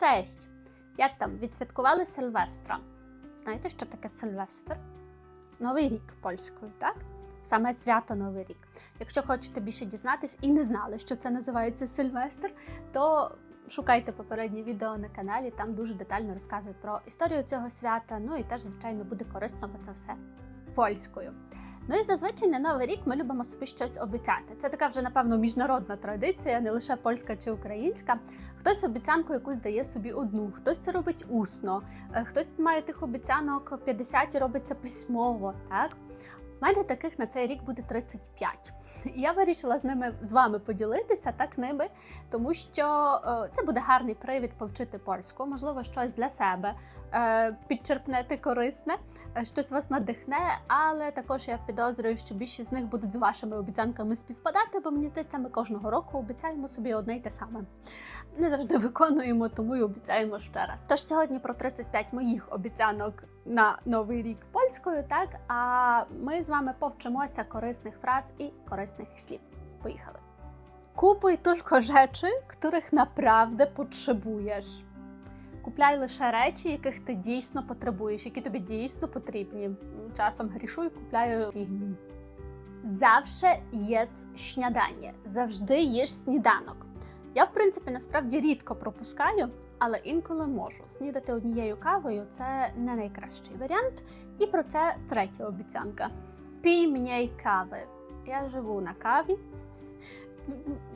Cześć! Як там? Відсвяткували Сильвестра? Знаєте, що таке Сильвестр? Новий рік польською, так? Саме свято Новий рік. Якщо хочете більше дізнатись і не знали, що це називається Сильвестр, то шукайте попереднє відео на каналі, там дуже детально розказують про історію цього свята. Ну і теж, звичайно, буде корисно, бо це все польською. Ну і зазвичай на новий рік ми любимо собі щось обіцяти. Це така вже, напевно, міжнародна традиція, не лише польська чи українська. Хтось обіцянку якусь дає собі одну, хтось це робить усно, е, хтось має тих обіцянок 50 і робиться письмово. Так в мене таких на цей рік буде 35. І я вирішила з ними з вами поділитися так ними, тому що е, це буде гарний привід повчити польську, можливо, щось для себе е, підчерпнете корисне, е, щось вас надихне, але також я підозрюю, що більшість з них будуть з вашими обіцянками співпадати, бо мені здається, ми кожного року обіцяємо собі одне й те саме. Не завжди виконуємо, тому й обіцяємо ще раз. Тож сьогодні про 35 моїх обіцянок на новий рік польською, так а ми з вами повчимося корисних фраз і корисних слів. Поїхали. Купуй tylko rzeczy, których naprawdę potrzebujesz. Купляй лише речі, яких ти дійсно потребуєш, які тобі дійсно потрібні. Часом грішу і купляю фігню. Завше єдz śniadanie. Завжди їж сніданок. Я, в принципі, насправді рідко пропускаю, але інколи можу. Снідати однією кавою це не найкращий варіант. І про це третя обіцянка. Пій мені кави. Я живу на каві.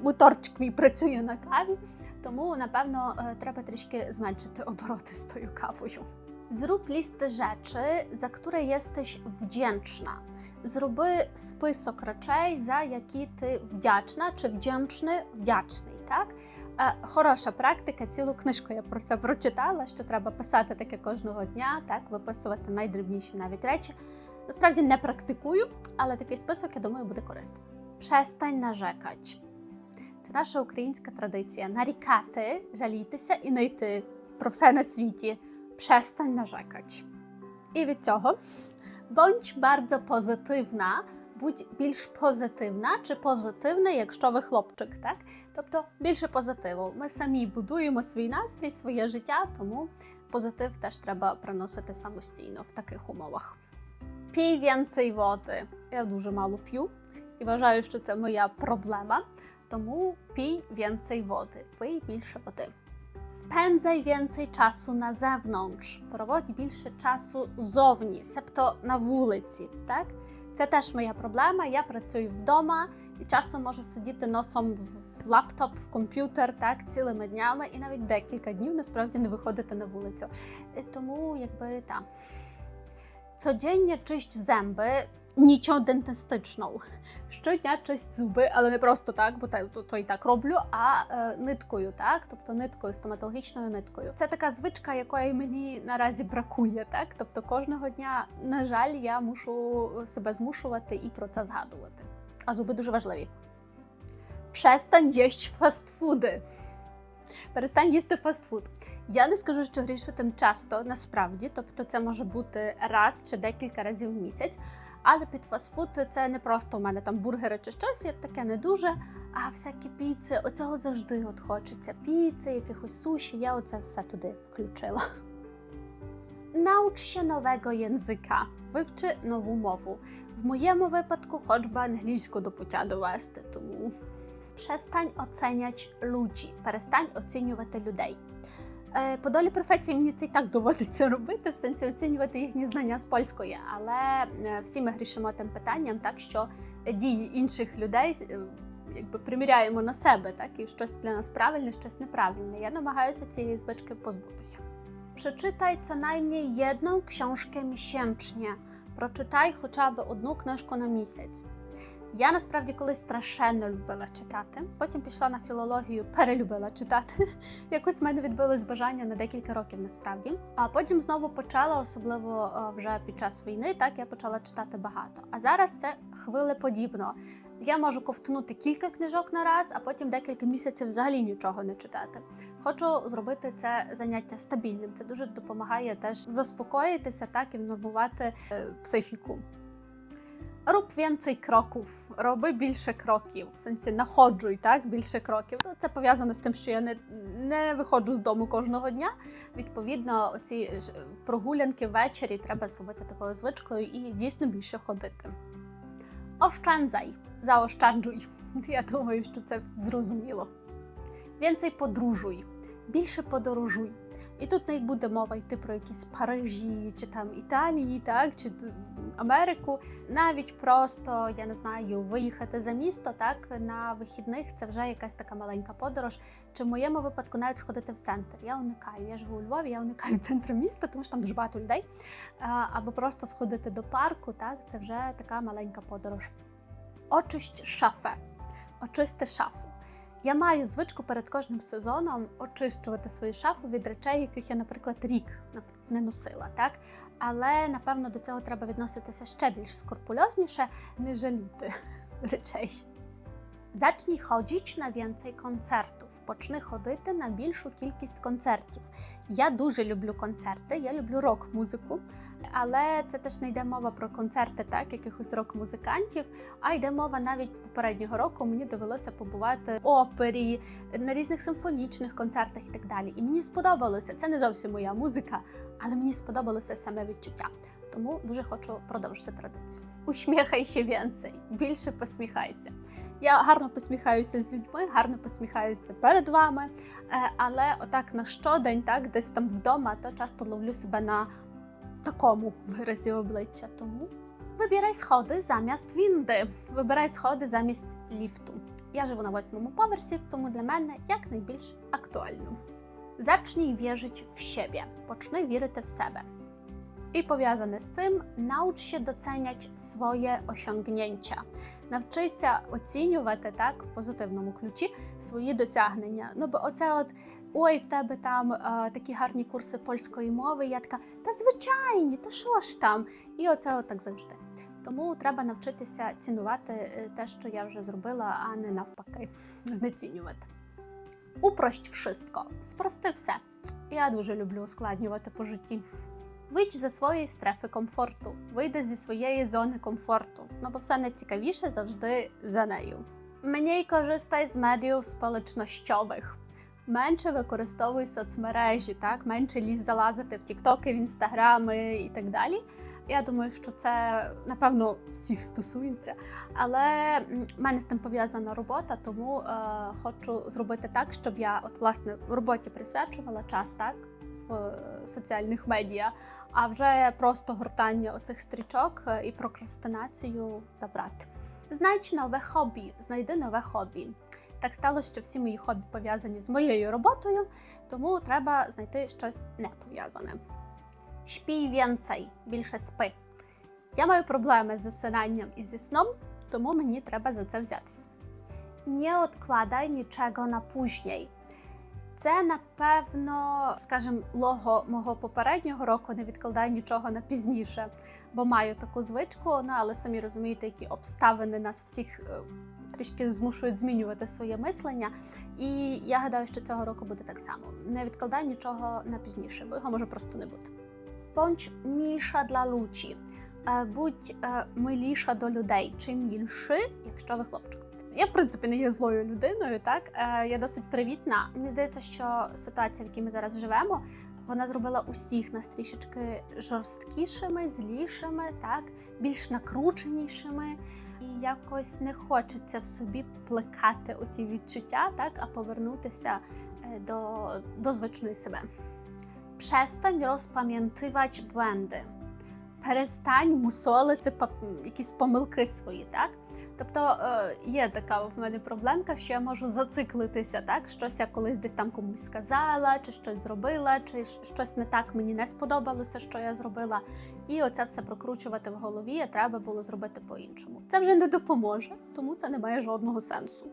Моторчик мій працює на каві, тому напевно е, треба трішки зменшити обороти з тою кавою. Zrób listę rzeczy, za które jesteś wdzięczna. Зроби список речей, за які ти вдячна чи вдячний, вдячний. Так? Хороша практика, цілу книжку я про це прочитала, що треба писати таке кожного дня, так, виписувати найдрібніші навіть речі. Насправді не практикую, але такий список, я думаю, буде корисним. Przestań narzekać. Це наша українська традиція. Нарікати, жалітися і не йти про все на світі. Przestań narzekać. І від цього Bądź bardzo pozytywna, будь більш позитивна чи позитивний, якщо ви хлопчик, так? Тобто більше позитиву. Ми самі будуємо свій настрій, своє життя, тому позитив теж треба приносити самостійно в таких умовах. Пій więcej води. Я дуже мало п'ю і вважаю, що це моя проблема. Тому пій więcej води, пий більше води. Spędzaj więcej czasu na zewnątrz. Проводь більше часу зовні, себто на вулиці. Так? Це теж моя проблема. Я працюю вдома і часом можу сидіти носом в лаптоп, в комп'ютер так, цілими днями і навіть декілька днів насправді не виходити на вулицю. Е, Тому, якби так. Codziennie czyść zęby нічого дентистичного. Щодня чисть зуби, але не просто так, бо то, то і так роблю, а е, ниткою, так, тобто ниткою, стоматологічною ниткою. Це така звичка, якої мені наразі бракує, так. Тобто кожного дня, на жаль, я мушу себе змушувати і про це згадувати. А зуби дуже важливі. Przestań jeść фастфуди. Перестань їсти фастфуд. Я не скажу, що грішу тим часто, насправді, тобто це може бути раз чи декілька разів в місяць. Але під фастфуд це не просто у мене там бургери чи щось, я таке не дуже. А всякі піци, оцього завжди от хочеться. Піци, якихось суші, я оце все туди включила. Naucz się nowego języka. Вивчи нову мову. В моєму випадку, хоч би англійську до пуття довести, тому przestań oceniać ludzi. Перестань оцінювати людей. Е, По долі професії мені це і так доводиться робити, в сенсі оцінювати їхні знання з польської, але е, всі ми грішимо тим питанням, так що дії інших людей е, якби приміряємо на себе, так і щось для нас правильне, щось неправильне. Я намагаюся цієї звички позбутися. Przeczytaj co najmniej jedną książkę. Прочитай хоча б одну книжку на місяць. Я насправді колись страшенно любила читати. Потім пішла на філологію, перелюбила читати. Якось в мене відбилось бажання на декілька років насправді. А потім знову почала, особливо е, вже під час війни, так я почала читати багато. А зараз це хвилеподібно. Я можу ковтнути кілька книжок на раз, а потім декілька місяців взагалі нічого не читати. Хочу зробити це заняття стабільним. Це дуже допомагає теж заспокоїтися так і внормувати е, психіку. Rób więcej kroków, роби більше кроків, в сенсі находжуй так, більше кроків. Ну, це пов'язано з тим, що я не, не виходжу з дому кожного дня. Відповідно, оці ж прогулянки ввечері треба зробити такою звичкою і дійсно більше ходити. Oszczędzaj, заощаджуй. Я думаю, що це зрозуміло. Więcej подорожуй, більше подорожуй. І тут не буде мова йти про якісь Парижі чи там Італії, так чи Америку. Навіть просто я не знаю, виїхати за місто так на вихідних це вже якась така маленька подорож. Чи в моєму випадку навіть сходити в центр. Я уникаю. Я живу у Львові, я уникаю центру міста, тому що там дуже багато людей. Або просто сходити до парку, так це вже така маленька подорож. Очисть шафе, очисти шафу. Я маю звичку перед кожним сезоном очищувати свою шафу від речей, яких я, наприклад, рік не носила. Так? Але напевно до цього треба відноситися ще більш скрупульозніше, не жаліти речей. Zacznij chodzić na więcej koncertów. Почни ходити на більшу кількість концертів. Я дуже люблю концерти, я люблю рок-музику, але це теж не йде мова про концерти, так, якихось рок-музикантів, а йде мова навіть попереднього року. Мені довелося побувати в опері, на різних симфонічних концертах і так далі. І мені сподобалося. Це не зовсім моя музика, але мені сподобалося саме відчуття. Тому дуже хочу продовжити традицію. Усміхай ще więcej, більше посміхайся. Я гарно посміхаюся з людьми, гарно посміхаюся перед вами, е, але отак на щодень, так десь там вдома, то часто ловлю себе на такому виразі обличчя. Тому вибирай сходи замість вінди, вибирай сходи замість ліфту. Я живу на восьмому поверсі, тому для мене якнайбільш актуально. Zacznij wierzyć w siebie, почни вірити в себе. І пов'язане з цим, naucz się doceniać своє osiągnięcia. Навчися оцінювати так в позитивному ключі свої досягнення. Ну бо оце от ой, в тебе там е, такі гарні курси польської мови. Я така, та звичайні, та що ж там? І оце от так завжди. Тому треба навчитися цінувати те, що я вже зробила, а не навпаки, знецінювати. Упрощ wszystko. Спрости все. Я дуже люблю ускладнювати по житті. Вийдь зі своєї стрефи комфорту, вийди зі своєї зони комфорту. Ну бо все найцікавіше завжди за нею. Mniej korzystaj з медіїв сполучнощових. Менше використовуй соцмережі, так менше лізь залазити в тіктоки, в інстаграми і так далі. Я думаю, що це напевно всіх стосується. Але в мене з тим пов'язана робота, тому е, хочу зробити так, щоб я от власне в роботі присвячувала час так в е, соціальних медіа, а вже просто гортання оцих стрічок е, і прокрастинацію забрати. Знайдь нове хобі, знайди нове хобі. Так сталося, що всі мої хобі пов'язані з моєю роботою, тому треба знайти щось не пов'язане. Śpij więcej, більше спи. Я маю проблеми з засинанням і зі сном, тому мені треба за це взятися. Не odkładaj niczego на później. Це, напевно, скажімо, лого мого попереднього року не відкладай нічого на пізніше, бо маю таку звичку, ну але самі розумієте, які обставини нас всіх е, трішки змушують змінювати своє мислення. І я гадаю, що цього року буде так само. Не відкладай нічого на пізніше, бо його може просто не бути. Bądź milsza dla ludzi. Е, Будь е, миліша до людей. Чим мільши, якщо ви хлопчик. Я, в принципі, не є злою людиною, так Е, я досить привітна. Мені здається, що ситуація, в якій ми зараз живемо, вона зробила усіх нас трішечки жорсткішими, злішими, так, більш накрученішими. І якось не хочеться в собі плекати оті відчуття, так, а повернутися до, до звичної себе. Przestań rozpamiętywać błędy. Перестань мусолити якісь помилки свої, так? Тобто е, є така в мене проблемка, що я можу зациклитися, так? Щось я колись десь там комусь сказала, чи щось зробила, чи щось не так мені не сподобалося, що я зробила. І оце все прокручувати в голові, а треба було зробити по-іншому. Це вже не допоможе, тому це не має жодного сенсу.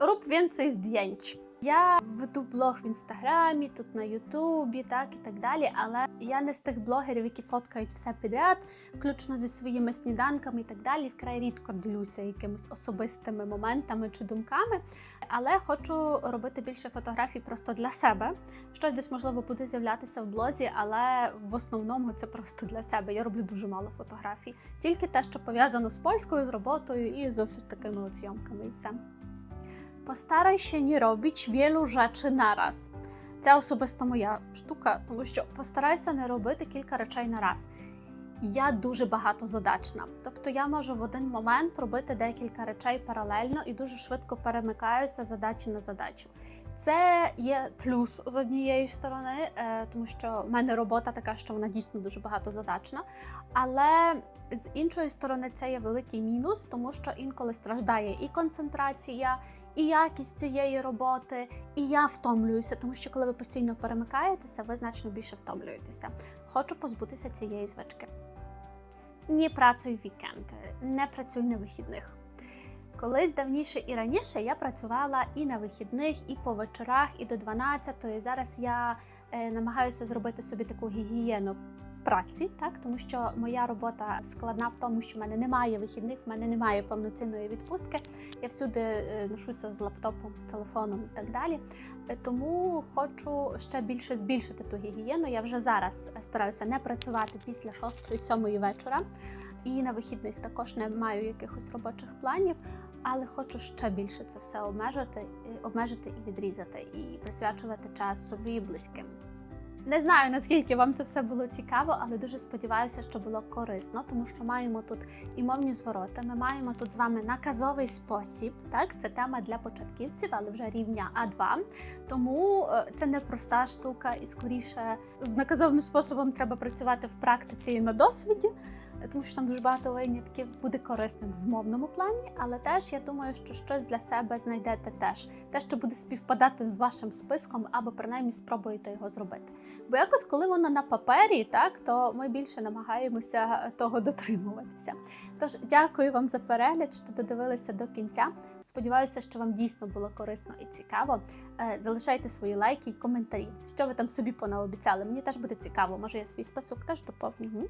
Руб więcej zdjęć. Я веду блог в інстаграмі, тут на Ютубі, так і так далі. Але я не з тих блогерів, які фоткають все підряд, включно зі своїми сніданками і так далі. Вкрай рідко ділюся якимись особистими моментами чи думками. Але хочу робити більше фотографій просто для себе. Щось десь можливо буде з'являтися в блозі, але в основному це просто для себе. Я роблю дуже мало фотографій, тільки те, що пов'язано з польською, з роботою і з ось такими от зйомками, і все. Postaraj się nie robić wielu rzeczy naraz. Це особисто моя штука, тому що постарайся не робити кілька речей на раз. Я дуже багатозадачна. Тобто я можу в один момент робити декілька речей паралельно і дуже швидко перемикаюся задачі на задачу. Це є плюс з однієї сторони, е, тому що в мене робота така, що вона дійсно дуже багатозадачна. Але з іншої сторони, це є великий мінус, тому що інколи страждає і концентрація, і якість цієї роботи, і я втомлююся, тому що коли ви постійно перемикаєтеся, ви значно більше втомлюєтеся. Хочу позбутися цієї звички. Не працюй в вікенди, не працюй на вихідних. Колись давніше і раніше я працювала і на вихідних, і по вечорах, і до 12-ї. Зараз я е, намагаюся зробити собі таку гігієну праці, так тому що моя робота складна в тому, що в мене немає вихідних, в мене немає повноцінної відпустки. Я всюди е, ношуся з лаптопом, з телефоном і так далі. Е, Тому хочу ще більше збільшити ту гігієну. Я вже зараз стараюся не працювати після 6-7 вечора. І на вихідних також не маю якихось робочих планів, але хочу ще більше це все обмежити, е, обмежити і відрізати, і присвячувати час собі близьким. Не знаю наскільки вам це все було цікаво, але дуже сподіваюся, що було корисно, тому що маємо тут і мовні звороти. Ми маємо тут з вами наказовий спосіб. Так, це тема для початківців, але вже рівня А2. Тому е, це не проста штука, і скоріше з наказовим способом треба працювати в практиці і на досвіді. Тому що там дуже багато винятків буде корисним в мовному плані, але теж я думаю, що щось для себе знайдете теж те, що буде співпадати з вашим списком, або принаймні спробуєте його зробити. Бо якось, коли воно на папері, так то ми більше намагаємося того дотримуватися. Тож дякую вам за перегляд, що додивилися до кінця. Сподіваюся, що вам дійсно було корисно і цікаво. Е, Залишайте свої лайки і коментарі. Що ви там собі понаобіцяли? Мені теж буде цікаво. Може, я свій список теж доповню.